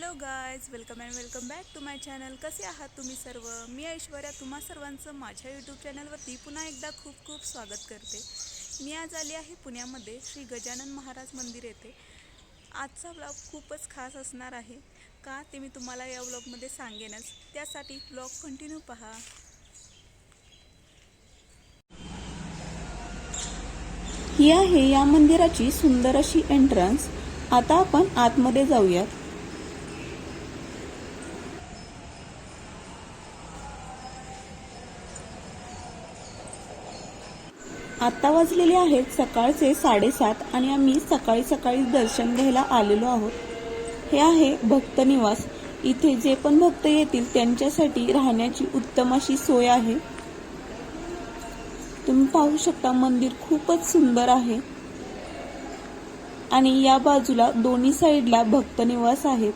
Hello guys welcome and welcome back to my channel. कसे आहात तुम्ही सर्व? मी ऐश्वर्या तुम्हा सर्वांचं माझ्या यूट्यूब चॅनलवरती पुन्हा एकदा खूप खूप स्वागत करते. मी आज आली आहे पुण्यामध्ये श्री गजानन महाराज मंदिर येथे. आजचा ब्लॉग खूपच खास असणार आहे. का ते मी तुम्हाला या ब्लॉगमध्ये सांगेनच. त्यासाठी ब्लॉग कंटिन्यू पहा. ही आहे या मंदिराची सुंदर अशी एंट्रन्स आता आपण आतमध्ये जाऊयात. आत्ता वाजलेले आहेत सकाळचे साडेसात आणि आम्ही सकाळी सकाळी दर्शन घ्यायला आलेलो आहोत. हे आहे भक्त निवास. इथे जे पण भक्त येतील त्यांच्यासाठी राहण्याची उत्तम अशी सोय आहे. तुम्ही पाहू शकता मंदिर खूपच सुंदर आहे. आणि या बाजूला दोन्ही साईडला भक्त निवास आहेत.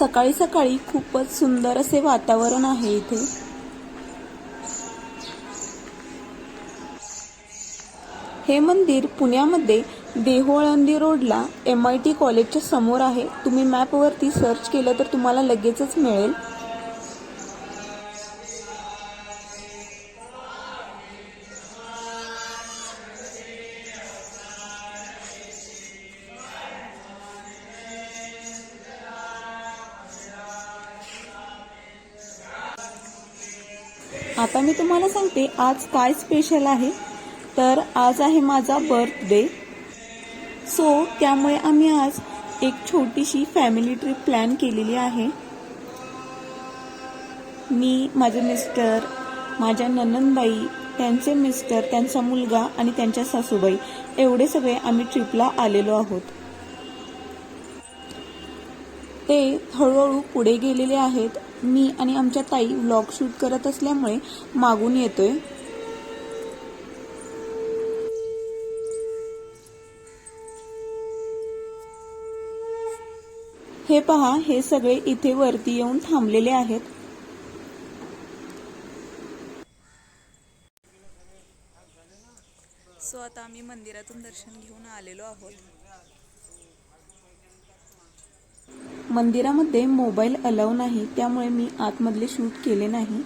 सकाळी सकाळी खूपच सुंदर असे वातावरण आहे इथे. हे मंदिर पुण्यामध्ये देहोळंदी रोडला एम आय टी कॉलेजच्या समोर आहे. तुम्ही मॅपवरती सर्च केलं तर तुम्हाला लगेचच मिळेल. आता मी तुम्हाला सांगते आज काय स्पेशल आहे? तर आज आहे माझा बर्थडे सो त्यामुळे आम्ही आज एक छोटीशी फॅमिली ट्रिप प्लॅन केलेली आहे. मी माझे मिस्टर माझ्या ननंदबाई त्यांचे मिस्टर त्यांचा मुलगा आणि त्यांच्या सासूबाई एवढे सगळे आम्ही ट्रिपला आलेलो आहोत. ते हळूहळू पुढे गेलेले आहेत. मी आणि आमच्या ताई व्लॉग शूट करत असल्यामुळे मागून येतोय. हे पहा हे सगळे इथे वरती येऊन थांबलेले आहेत. सो आता आम्ही मंदिरातून दर्शन घेऊन आलेलो आहोत. मंदिरामध्ये मोबाईल अलाव नाही त्यामुळे मी आतमधले शूट केले नाही.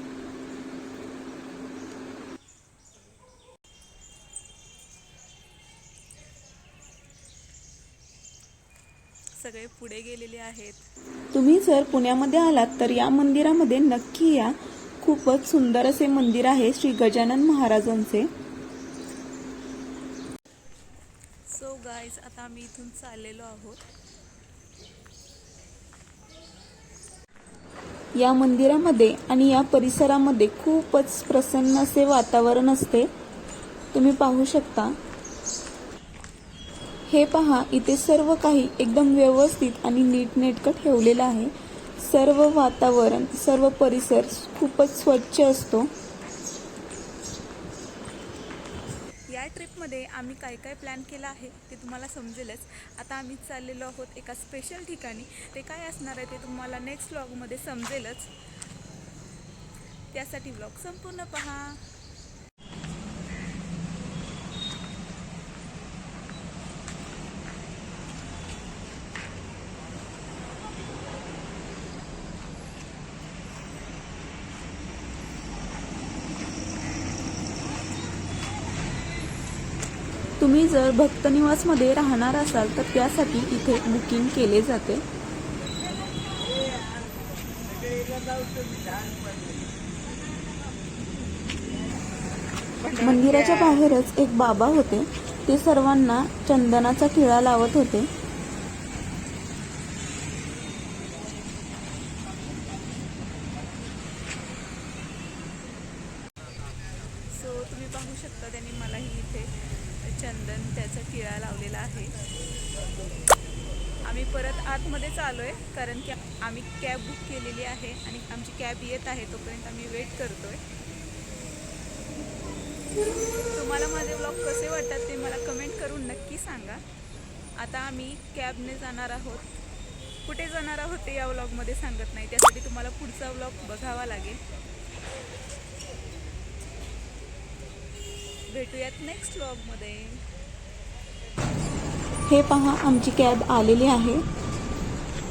सगळे पुढे गेलेले आहेत. तुम्ही जर पुण्यामध्ये आलात तर या मंदिरामध्ये नक्की या. खूपच सुंदर असे मंदिर आहे श्री गजानन महाराजांचे. सो गाईज आता आम्ही इथून चाललेलो आहोत. या मंदिरामध्ये आणि या परिसरामध्ये खूपच प्रसन्न असे वातावरण असते. तुम्ही पाहू शकता. हे पहा इथे सर्व काही एकदम व्यवस्थित आणि नीटनेटकं ठेवलेलं आहे. सर्व वातावरण सर्व परिसर खूपच स्वच्छ असतो. या ट्रिपमध्ये आम्ही काय काय प्लॅन केलं आहे ते तुम्हाला समजेलच. आता आम्ही चाललेलो आहोत एका स्पेशल ठिकाणी. ते काय असणार आहे ते तुम्हाला नेक्स्ट व्लॉगमध्ये समजेलच. त्यासाठी व्लॉग संपूर्ण पहा. तुम्ही जर भक्तनिवासमध्ये राहणार असाल तर त्यासाठी इथे बुकिंग केले जाते. मंदिराच्या बाहेरच एक बाबा होते. ते सर्वांना चंदनाचा किळा लावत होते सो तुम्ही पाहू शकता त्यांनी मलाही इथे चंदन त्याचा लावलेला आहे. आम्ही परत आतमध्येच आलो आहे कारण की आम्ही कॅब बुक केलेली आहे आणि आमची कॅब येत आहे तोपर्यंत आम्ही वेट करतो आहे तुम्हाला माझे ब्लॉग कसे वाटतात ते मला कमेंट करून नक्की सांगा. आता आम्ही कॅबने जाणार आहोत. कुठे जाणार आहोत ते या व्लॉगमध्ये सांगत नाही त्यासाठी तुम्हाला पुढचा व्लॉग बघावा लागेल. भेटूयात नेक्स्ट व्लॉगमध्ये हे पहा आमची कॅब आलेली आहे.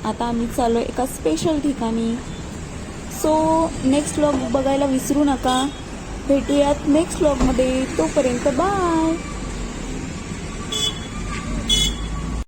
आता आम्ही चाललो एका स्पेशल ठिकाणी. सो नेक्स्ट व्लॉग बघायला विसरू नका. भेटूयात नेक्स्ट व्लॉगमध्ये तोपर्यंत बाय